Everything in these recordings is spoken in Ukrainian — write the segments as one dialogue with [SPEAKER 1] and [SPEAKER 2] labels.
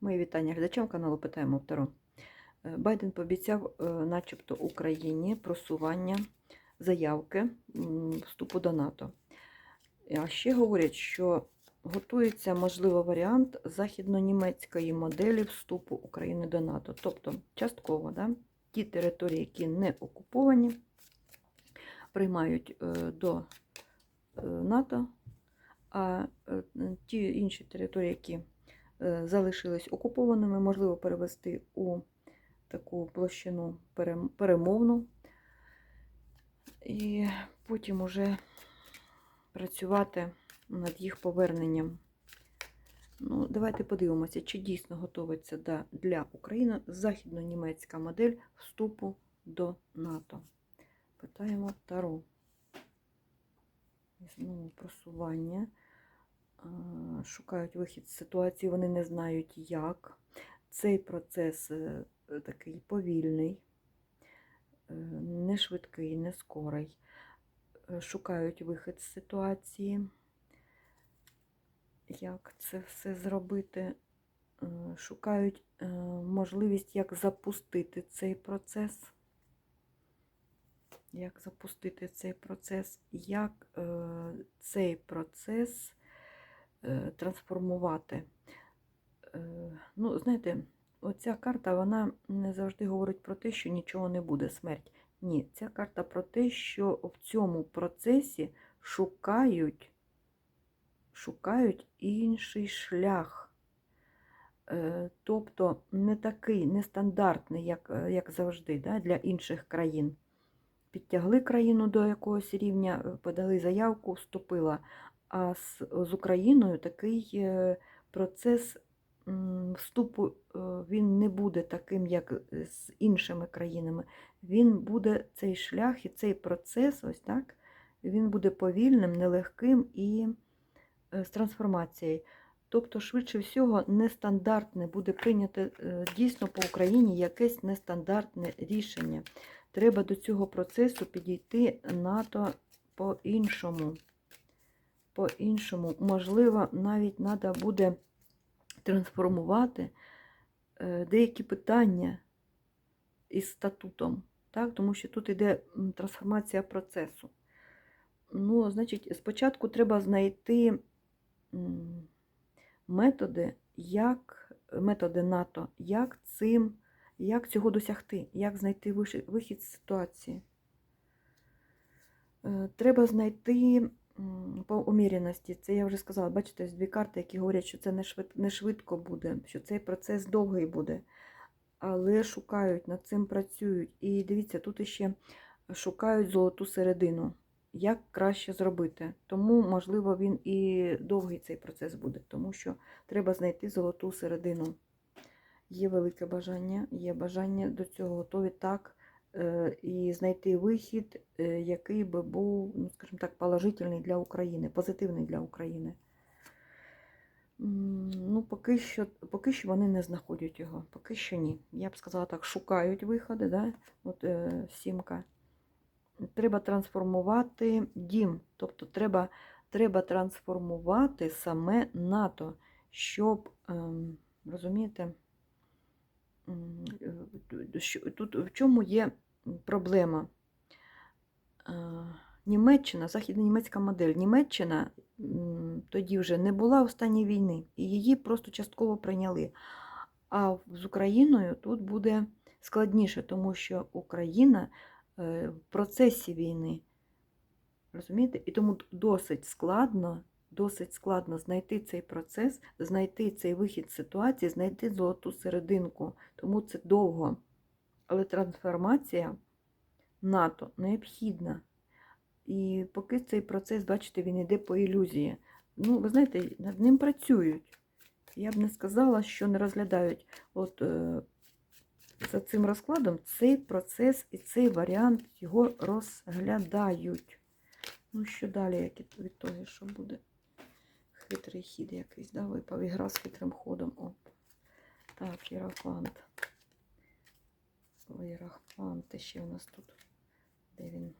[SPEAKER 1] Мої вітання глядачам каналу Питаємо Таро. Е, Байден пообіцяв, е, начебто, Україні просування заявки вступу до НАТО. А ще говорять, що готується можливо варіант західно-німецької моделі вступу України до НАТО. Тобто, частково, да, ті території, які не окуповані, приймають е, до НАТО, а ті інші території, які залишились окупованими, можливо перевести у таку площину перемовну. І потім уже працювати над їх поверненням. Ну, давайте подивимося, чи дійсно готується да- для України західно-німецька модель вступу до НАТО. Питаємо Таро. Знову просування. Шукають вихід з ситуації, вони не знають як. Цей процес е, такий повільний, е, не швидкий, не скорий. Е, Шукають вихід з ситуації. Як це все зробити? Шукають можливість, як запустити цей процес. Як запустити цей процес, як цей процес трансформувати. Е, ну, знаєте, оця карта вона не завжди говорить про те, що нічого не буде, смерть. Ні, ця карта про те, що в цьому процесі шукають, шукають інший шлях. Е, Тобто не такий нестандартний, як, е, як завжди, да, для інших країн. Підтягли країну до якогось рівня, е, подали заявку, вступила. А з, з Україною такий е, процес вступу е, він не буде таким, як з іншими країнами. Він буде цей шлях і цей процес, ось так, він буде повільним, нелегким і е, з трансформацією. Тобто, швидше всього, нестандартне буде прийнято е, дійсно по Україні якесь нестандартне рішення. Треба до цього процесу підійти НАТО по-іншому. По-іншому. Можливо, навіть треба буде трансформувати е, деякі питання із статутом, так? тому що тут йде трансформація процесу. Ну, значить, спочатку треба знайти методи, як методи НАТО, як цим, як цього досягти, як знайти вихід з ситуації. Е, Треба знайти по уміряності. Це я вже сказала, бачите, ось дві карти, які говорять, що це не швид- не швидко буде, що цей процес довгий буде. Але шукають, над цим працюють. І дивіться, тут іще шукають золоту середину. Як краще зробити. Тому, можливо, він і довгий цей процес буде, тому що треба знайти золоту середину. Є велике бажання, є бажання до цього готові так, і знайти вихід, е, який би був, ну, скажімо так, положительний для України, позитивний для України. Ну, поки що, поки що вони не знаходять його, поки що ні. Я б сказала так, шукають виходи, да? От е, сімка. Треба трансформувати дім, тобто треба, треба трансформувати саме НАТО, щоб, ем, розумієте, е, що- тут в чому є проблема? Німеччина, західно-німецька модель. Німеччина тоді вже не була в стані війни, і її просто частково прийняли. А з Україною тут буде складніше, тому що Україна е, в процесі війни. Розумієте? І тому досить складно, досить складно знайти цей процес, знайти цей вихід з ситуації, знайти золоту серединку. Тому це довго. Але трансформація НАТО необхідна. І поки цей процес, бачите, він йде по ілюзії. Ну, ви знаєте, над ним працюють. Я б не сказала, що не розглядають. От е, за цим розкладом цей процес і цей варіант його розглядають. Ну, що далі, як від- того, що буде? Хитрий хід якийсь, да, випав. Ігра з хитрим ходом. О. Так, Ой, Єрафант ще у нас тут. Де він?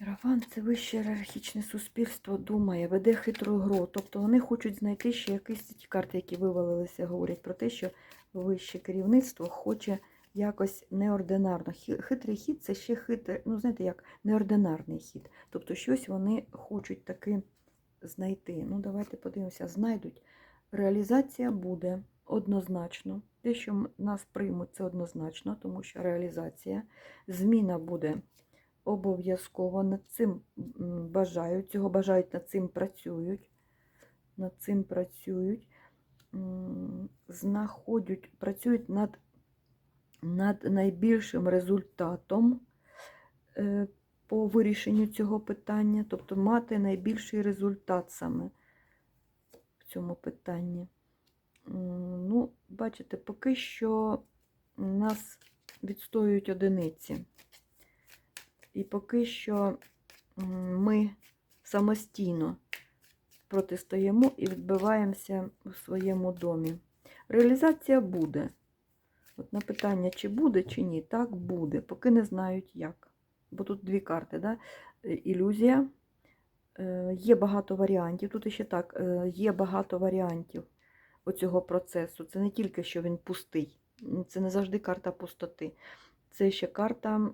[SPEAKER 1] Раван це вище ієрархічне суспільство думає, веде хитру гру. Тобто вони хочуть знайти ще якісь ті карти, які вивалилися, говорять про те, що вище керівництво хоче якось неординарно. Хитрий хід це ще хитрий, ну знаєте, як неординарний хід. Тобто щось вони хочуть таки знайти. Ну, давайте подивимося, знайдуть. Реалізація буде однозначно. Те, що нас приймуть, це однозначно, тому що реалізація, зміна буде обов'язково над цим бажають, цього бажають, над цим працюють, над цим працюють, знаходять, працюють над, над найбільшим результатом е, по вирішенню цього питання, тобто мати найбільший результат саме в цьому питанні. М, Ну, бачите, поки що нас відстоюють одиниці. І поки що ми самостійно протистоїмо і відбиваємося у своєму домі. Реалізація буде. От на питання, чи буде, чи ні, так буде, поки не знають як. Бо тут дві карти, да? Е, ілюзія. Е, Є багато варіантів. Тут ще так, е, є багато варіантів оцього процесу. Це не тільки що він пустий, це не завжди карта пустоти. Це ще карта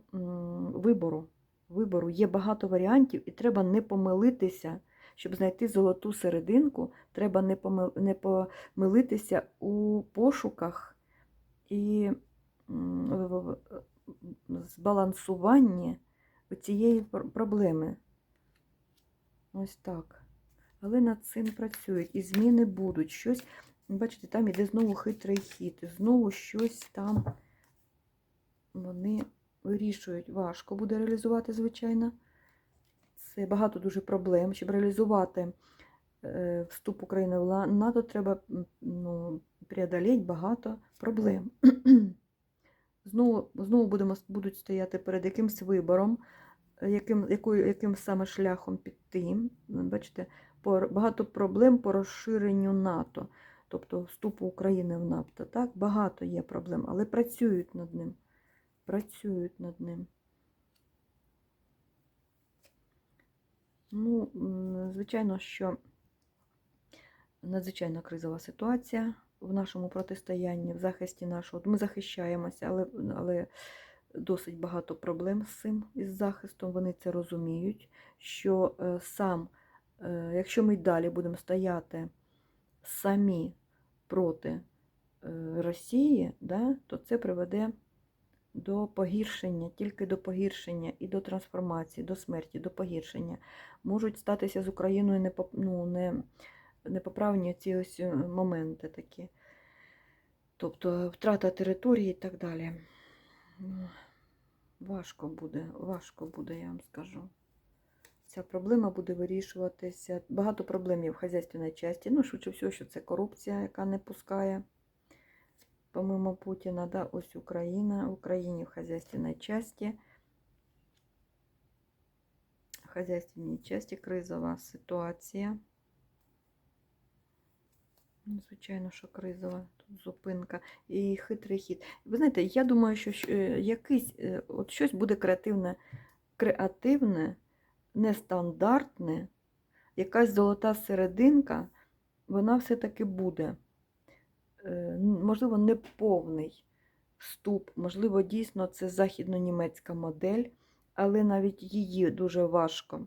[SPEAKER 1] вибору. Вибору. Є багато варіантів, і треба не помилитися. Щоб знайти золоту серединку, треба не помил- не помилитися у пошуках і збалансуванні цієї пр- проблеми. Ось так. Але над цим працюють. І зміни будуть. Щось, бачите, там іде знову хитрий хід. Знову щось там вони вирішують. Важко буде реалізувати, звичайно. Це багато дуже проблем. Щоб реалізувати е, вступ України в НАТО, треба ну, преодолеть багато проблем. Знову, знову будемо, будуть стояти перед якимсь вибором, яким, якою, яким саме шляхом піти. Бачите, багато проблем по розширенню НАТО, тобто вступу України в НАТО. Так? Багато є проблем, але працюють над ним. Працюють над ним. Ну, звичайно, що надзвичайно кризова ситуація в нашому протистоянні, в захисті нашого. Ми захищаємося, але, але досить багато проблем з цим із захистом. Вони це розуміють, що е, сам, е, якщо ми й далі будемо стояти самі проти е, Росії, да, то це приведе до погіршення, тільки до погіршення і до трансформації, до смерті, до погіршення. Можуть статися з Україною непоп... ну, не, непоправні ці ось е, моменти такі. Тобто втрата території і так далі. Важко буде, важко буде, я вам скажу. Ця проблема буде вирішуватися. Багато проблем є в хазяйственній часті. Ну, швидше всього, що це корупція, яка не пускає. Помимо Путіна, да, ось Україна. В Україні в хазяйственній часті. В хазяйственній часті кризова ситуація. Ну, Звичайно, що кризова тут зупинка і хитрий хід. Ви знаєте, я думаю, що е, якийсь е, от щось буде креативне, креативне, нестандартне, якась золота серединка, вона все-таки буде. Е, Можливо, не повний вступ, можливо, дійсно це західно-німецька модель, але навіть її дуже важко,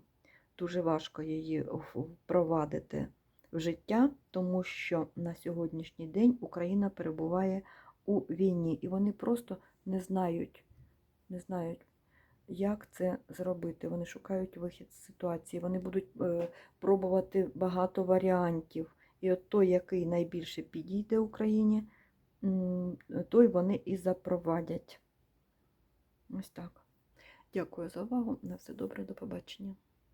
[SPEAKER 1] дуже важко її впровадити в життя, тому що на сьогоднішній день Україна перебуває у війні, і вони просто не знають, не знають, як це зробити. Вони шукають вихід з ситуації, вони будуть е, пробувати багато варіантів. І от той, який найбільше підійде Україні, той вони і запровадять. Ось так. Дякую за увагу. На все добре, до побачення.